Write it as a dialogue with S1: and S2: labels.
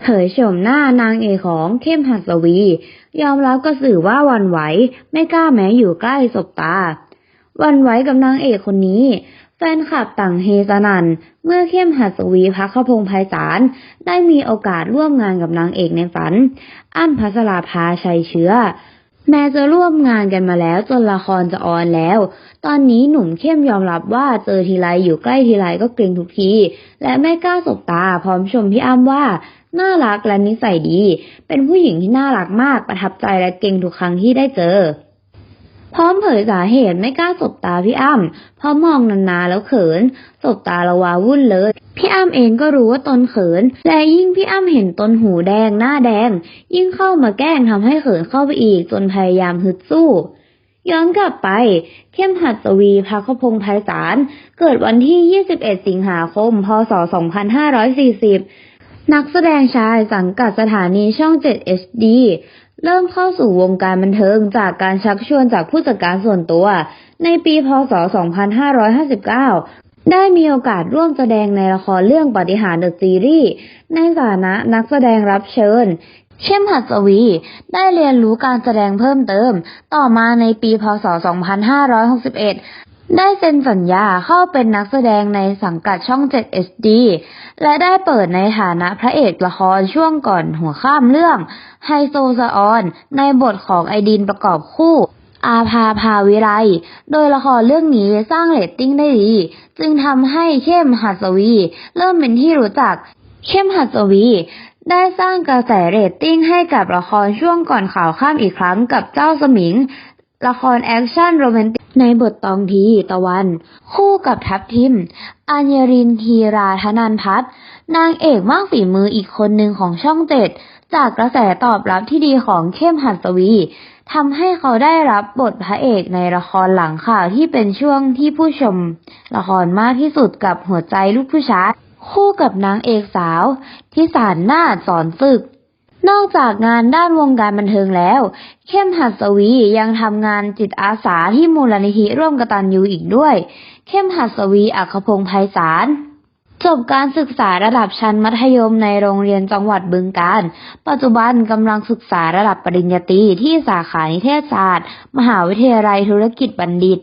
S1: เผยโฉมหน้านางเอกของเข้มหัสวี ยอมรับกับสื่อว่าวันไหว ไม่กล้าแม้อยู่ใกล้ศบตา วันไหวกับนางเอกคนนี้ แฟนคลับต่างเฮสนันเมื่อเข้มหัสวีพักขพงษ์ไพศาลได้มีโอกาสร่วมงานกับนางเอกในฝัน อั้นพัสราภาชัยเชื้อ แม้จะร่วมงานกันมาแล้วจนละครจะออนแล้ว ตอนนี้หนุ่มเข้มยอมรับว่าเจอทีไรอยู่ใกล้ทีไรก็เกรงทุกที และไม่กล้าสบตาพร้อมชมพี่อ้ำว่าน่ารักและนิสัยดี เป็นผู้หญิงที่น่ารักมากประทับใจและเก่งทุกครั้งที่ได้เจอ พร้อมเผยสาเหตุไม่กล้าสบตาพี่อ้ำเพราะมองนานๆแล้วเขิน สบตาละวาวุ่นเลย พี่อ้ำเองก็รู้ว่าตนเขิน และยิ่งพี่อ้ำเห็นตนหูแดงหน้าแดง ยิ่งเข้ามาแกล้งทำให้เขินเข้าไปอีกจนพยายามฮึดสู้ย้อนกลับไป เข้มหัดสวีพักพงษ์ไพศาล เกิดวันที่ 21 สิงหาคม พศ 2540 นักแสดงชายสังกัดสถานีช่อง 7 HD เริ่มเข้าสู่วงการบันเทิงจากการชักชวนจากผู้จัดการส่วนตัว ในปีพศ 2559 ได้มีโอกาสร่วมแสดงในละครเรื่องปฏิหารเดอะซีรีส์ในฐานะนักแสดงรับเชิญเข้มหัสวี ได้เรียนรู้การแสดงเพิ่มเติม ต่อมาในปีพศ 2561 ได้เซ็นสัญญาเข้าเป็นนักแสดงในสังกัดช่อง 7 HD และได้เปิดในฐานะพระเอกละครช่วงก่อนหัวข้ามเรื่องไฮโซซออน ในบทของไอดินประกอบคู่ อาภาภาวิไล โดยละครเรื่องนี้สร้างเรตติ้งได้ดี จึงทำให้เข้มหัสวี เริ่มเป็นที่รู้จัก เข้มหัสวีได้สร้างกระแสเรตติ้งให้กับละครช่วงก่อนข่าวข้ามอีกครั้งกับเจ้าสมิง ละครแอคชั่นโรแมนติกในบทตองทีตะวัน คู่กับทัพทิม อัญญรินทีราธนันพัฒนางเอกมากฝีมืออีกคนหนึ่งของช่องเจ็ดจากกระแสตอบรับที่ดีของเข้มหัสวีทำให้เขาได้รับบทพระเอกในละครหลังข่าวที่เป็นช่วงที่ผู้ชม ละครมากที่สุดกับหัวใจลูกผู้ชายคู่กับนางเอกสาว ที่สารนาสอนฝึก นอกจากงานด้านวงการบันเทิงแล้ว เข้มหัสวียังทำงานจิตอาสาที่มูลนิธิร่วมกตัญญูอีกด้วย เข้มหัสวีอัคพงษ์ไพศาลจบการศึกษาระดับชั้นมัธยมในโรงเรียนจังหวัดบึงกาฬปัจจุบันกำลังศึกษาระดับปริญญาตรีที่สาขานิเทศศาสตร์ มหาวิทยาลัยธุรกิจบัณฑิต